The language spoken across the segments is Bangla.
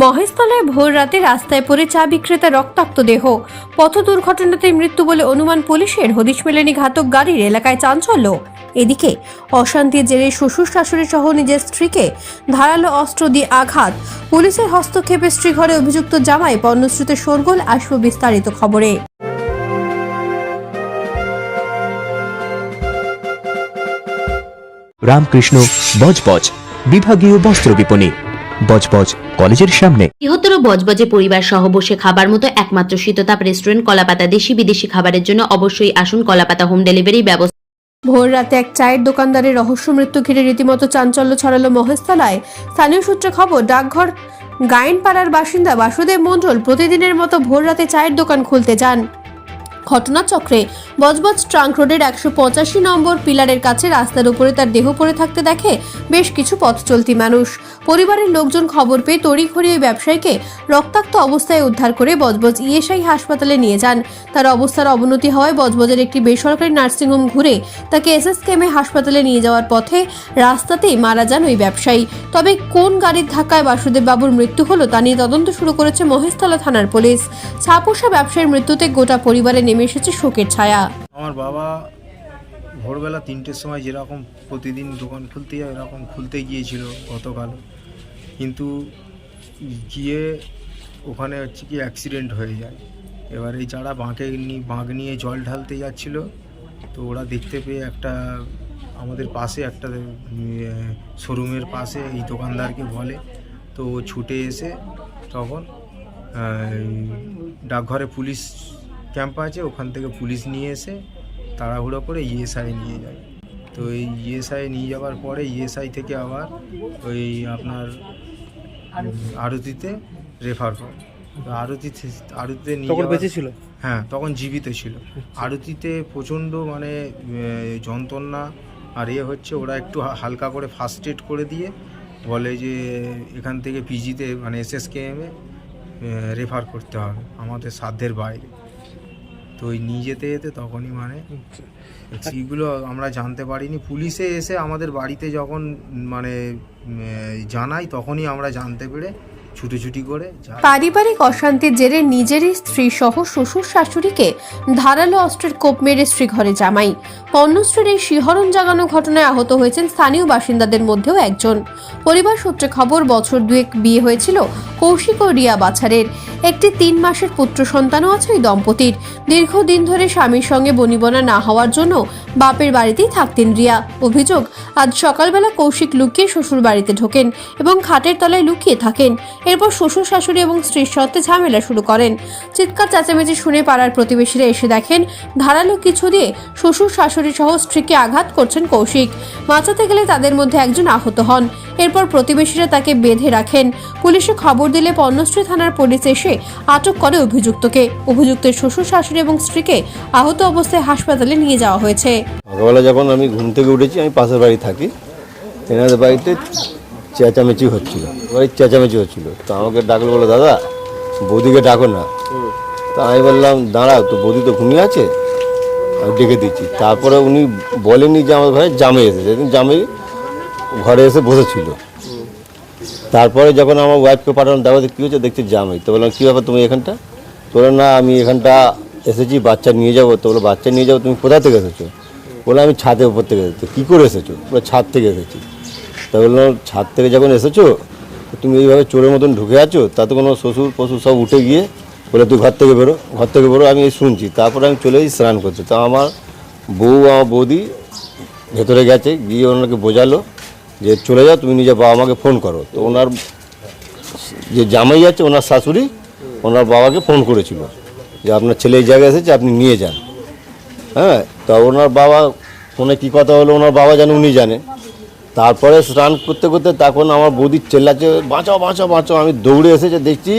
মহেশতলায় ভোর রাতে রাস্তায় পড়ে চা বিক্রেতা রক্তাক্ত দেহ। পথ দুর্ঘটনাতে মৃত্যু বলে অনুমান পুলিশের। হদিশ মেলেনি ঘাতক গাড়ির। এলাকায় চাঞ্চল্য। এদিকে অশান্তির জেরে শ্বশুর শাশুড়ি সহ নিজের স্ত্রীকে ধারালো অস্ত্র দিয়ে আঘাত। পুলিশের হস্তক্ষেপে স্ত্রী ঘরে অভিযুক্ত জামাই পণ্যশ্রুতে শোরগোল আসবে বিস্তারিত খবরে। রামকৃষ্ণ বজবজ, বিভাগীয় বস্ত্র বিপণী। বজবজ কলেজের সামনে। বৃহত্তর বজবজে পরিবার সহ বসে খাবার মতো একমাত্র শীততাপ রেস্টুরেন্ট কলাপাতা দেশি বিদেশি খাবারের জন্য অবশ্যই আসুন কলাপাতা হোম ডেলিভারি ব্যবস্থা। ভোর রাতে এক চায়ের দোকানদারের রহস্য মৃত্যু ঘিরে রীতিমতো চাঞ্চল্য ছড়ালো মহেশতলায়। স্থানীয় সূত্রে খবর ডাকঘর গায়েনপাড়ার বাসিন্দা বাসুদেব মণ্ডল প্রতিদিনের মতো ভোর রাতে চায়ের দোকান খুলতে যান। ঘটনাচক্রে বজবজ ট্রাঙ্ক রোডের একশো পঁচাশি নম্বর পিলারের কাছে রাস্তার উপরে তার দেহ পড়ে থাকতে দেখে বেশ কিছু পথ চলতি মানুষ। পরিবারের লোকজন খবর পেয়ে তড়িঘড়ি ওই ব্যবসায়ীকে রক্তাক্ত অবস্থায় উদ্ধার করে বজবজ ইএসআই হাসপাতালে নিয়ে যান। তার অবস্থার অবনতি হওয়ায় বজবজের একটি বেসরকারি নার্সিংহোম ঘুরে তাকে এসএসকেএমে হাসপাতালে নিয়ে যাওয়ার পথে রাস্তাতেই মারা যান ওই ব্যবসায়ী। তবে কোন গাড়ির ধাক্কায় বাসুদেব বাবুর মৃত্যু হলো তা নিয়ে তদন্ত শুরু করেছে মহেশতলা থানার পুলিশ। ছাপোষা ব্যবসায়ীর মৃত্যুতে গোটা পরিবারে নেমে এসেছে শোকের ছায়া। আমার বাবা ভোরবেলা তিনটের সময় যেরকম প্রতিদিন দোকান খুলতে যায় এরকম খুলতে গিয়েছিল গতকাল। কিন্তু গিয়ে ওখানে হচ্ছে কি অ্যাক্সিডেন্ট হয়ে যায়। এবার এই যারা বাঁকে বাঁক নিয়ে জল ঢালতে যাচ্ছিল, তো ওরা দেখতে পেয়ে একটা আমাদের পাশে একটা শোরুমের পাশে এই দোকানদারকে বলে। তো ছুটে এসে তখন ডাকঘরে পুলিশ ক্যাম্প আছে ওখান থেকে পুলিশ নিয়ে এসে তাড়াহুড়ো করে ইএসআই নিয়ে যায়। তো এই ইএসআই নিয়ে যাওয়ার পরে ইএসআই থেকে আবার ওই আপনার আরতিতে রেফার করে। আরতিতে আরতিতে নিয়ে ছিল? হ্যাঁ তখন জীবিত ছিল। আরতিতে প্রচণ্ড মানে যন্ত্রণা আর ইয়ে হচ্ছে ওরা একটু হালকা করে ফার্স্ট এড করে দিয়ে বলে যে এখান থেকে পিজিতে মানে এস এসএসকেএমে রেফার করতে হবে আমাদের সাধ্যের বাইরে। তো ওই নিয়ে যেতে যেতে তখনই মানে সেইগুলো আমরা জানতে পারিনি। পুলিশে এসে আমাদের বাড়িতে যখন মানে জানাই তখনই আমরা জানতে পেরে করে পারিবারিক অশান্তির জেরে নিজেরই স্ত্রী সহ শ্বশুর শাশুড়িকে ধারালো অস্ত্রের কোপ মেরে স্ত্রী ঘরে জামাই। পণ্যশ্রীর এই শিহরণ জাগানো ঘটনায় আহত হয়েছেন স্থানীয় বাসিন্দাদের মধ্যেও একজন। পরিবার সূত্রে খবর, বছর দুয়েক বিয়ে হয়েছিল কৌশিক ও রিয়া বাছারের। একটি তিন মাসের পুত্র সন্তানও আছে ওই দম্পতির। দীর্ঘদিন ধরে স্বামীর সঙ্গে বনিবনা না হওয়ার জন্য বাপের বাড়িতেই থাকতেন রিয়া। অভিযোগ, আজ সকালবেলা কৌশিক লুকিয়ে শ্বশুর বাড়িতে ঢোকেন এবং খাটের তলায় লুকিয়ে থাকেন। এরপর শ্বশুর শাশুড়ি এবং স্ত্রীর সত্ত্বে ঝামেলা শুরু করেন। চিৎকার চেঁচামেচি শুনে পাড়ার প্রতিবেশীরা এসে দেখেন, ধারালো কিছু দিয়ে শ্বশুর শাশুড়ি সহ স্ত্রীকে আঘাত করছেন কৌশিক। বাঁচাতে গেলে তাদের মধ্যে একজন আহত হন। এরপর প্রতিবেশীরা তাকে বেঁধে রাখেন। পুলিশে খবর দিলে পর্ণশ্রী থানার পুলিশ এসে আটক করে অভিযুক্তকে। অভিযুক্তের শ্বশুর শাশুড়ি এবং স্ত্রীকে আহত অবস্থায় হাসপাতালে নিয়ে যাওয়া হয়েছে। সকালবেলা যখন আমি ঘুম থেকে উঠেছি, আমি পাশের বাড়ি থাকি। এনাদের বাড়িতে চেঁচামেচি হচ্ছিল বাড়ির চেঁচামেচি হচ্ছিল। তো আমাকে ডাকলো বলো দাদা, বৌদিকে ডাকো না। তা আমি বললাম দাঁড়াও তো বৌদি তো ঘুমিয়ে আছে? আমি ডেকে দিচ্ছি। তারপরে উনি বলেনি যে আমার ভাই জামে এসেছে। জামে ঘরে এসে বসেছিল। তারপরে যখন আমার ওয়াইফকে পাঠানো দেখো কী হচ্ছে? দেখছি জামাই। তো বললাম, কী ব্যাপার তুমি এখানটা? তো না, আমি এখানটা এসেছি, বাচ্চা নিয়ে যাব। তো বলো বাচ্চা নিয়ে যাব? তুমি কোথা থেকে এসেছ? বলে আমি ছাদের উপর থেকে এসেছি। কী করে এসেছ? বলে ছাদ থেকে এসেছি। তা বললাম ছাদ থেকে যখন এসেছ তুমি এইভাবে চোরের মতন ঢুকে আছো, তাতে কোনো শ্বশুর পশু সব উঠে গিয়ে বলে, তুই ঘর থেকে বেরো, ঘর থেকে বেরো, আমি এই শুনছি। তারপরে আমি চলে স্নান করছি তা আমার বউ আমার বৌদি ভেতরে গেছে, গিয়ে ওনাকে বোঝালো যে, চলে যাও, তুমি নিজে বাবা মাকে ফোন করো। তো ওনার যে জামাই আছে, ওনার শাশুড়ি, ওনার বাবাকে ফোন করেছিল যে, আপনার ছেলে এই জায়গায় এসেছে, আপনি নিয়ে যান। হ্যাঁ তা ওনার বাবা, ফোনে কী কথা হলো, ওনার বাবা জানে উনি জানে। তারপরে স্নান করতে করতে তখন আমার বৌদির চেল্লাচ্ছে, বাঁচাও বাঁচাও বাঁচাও। আমি দৌড়ে এসেছে, দেখছি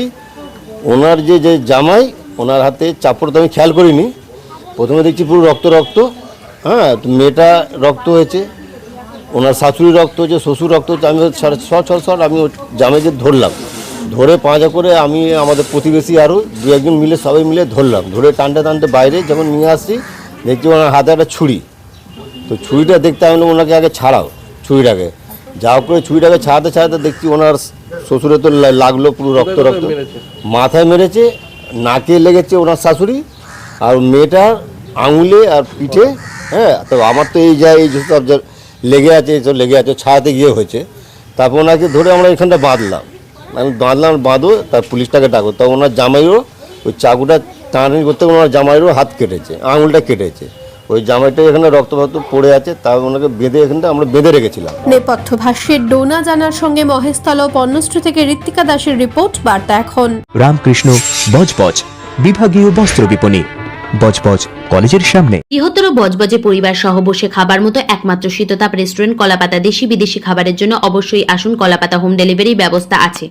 ওনার যে যে জামাই, ওনার হাতে চাপড় তো আমি খেয়াল করিনি। প্রথমে দেখছি পুরো রক্ত রক্ত। হ্যাঁ মেয়েটা রক্ত হয়েছে, ওনার শাশুড়ি রক্ত হচ্ছে শ্বশুর রক্ত হচ্ছে আমি শর্ট শর্ট শর্ট আমি জামাইকে ধরলাম। ধরে পাঁজা করে আমি আমাদের প্রতিবেশী আরও দু একজন মিলে সবাই মিলে ধরলাম। ধরে টানতে টানতে বাইরে যখন নিয়ে আসছি, দেখছি ওনার হাতে একটা ছুরি। তো ছুরিটা দেখতে আমি ওনাকে আগে ছাড়াও। ছুরিটাকে যা হোক করে ছুরিটাকে ছাড়াতে ছাড়াতে দেখছি ওনার শ্বশুরে তো লাগল পুরো রক্ত রক্ত। মাথায় মেরেছে নাকে লেগেছে ওনার শাশুড়ি আর মেয়েটার আঙুলে আর পিঠে হ্যাঁ তো আমার তো এই যা এই যে সব লেগে আছে এই সব লেগে আছে ছাড়াতে গিয়ে হয়েছে। তারপর ওনাকে ধরে আমরা এখানটা বাঁধলাম। আমি বাঁধলাম বাঁধো তার পুলিশটাকে ডাকো। তা ওনার জামাইও ওই চাকুটা টানাটানি করতে ওনার জামাইয়েরও হাত কেটেছে আঙুলটা কেটেছে। ওই জামাইটা এখানে রক্ত ফক্ত পড়ে আছে তার ওনাকে বেঁধে এখানটা আমরা বেঁধে রেখেছিলাম। নেপথ্য ভাষ্যের ডোনা জানার সঙ্গে মহেশতলা ও পণ্যশ্রী থেকে ঋত্বিকা দাসের রিপোর্ট বার্তা এখন। রামকৃষ্ণ বজবজ বিভাগীয় বস্ত্র বিপণী বজবজ কলেজের সামনে। বৃহত্তর বজবজে পরিবার সহ বসে খাবার মতো একমাত্র শীততাপ রেস্টুরেন্ট কলাপাতা দেশি বিদেশি খাবারের জন্য অবশ্যই আসুন কলাপাতা হোম ডেলিভারি ব্যবস্থা আছে।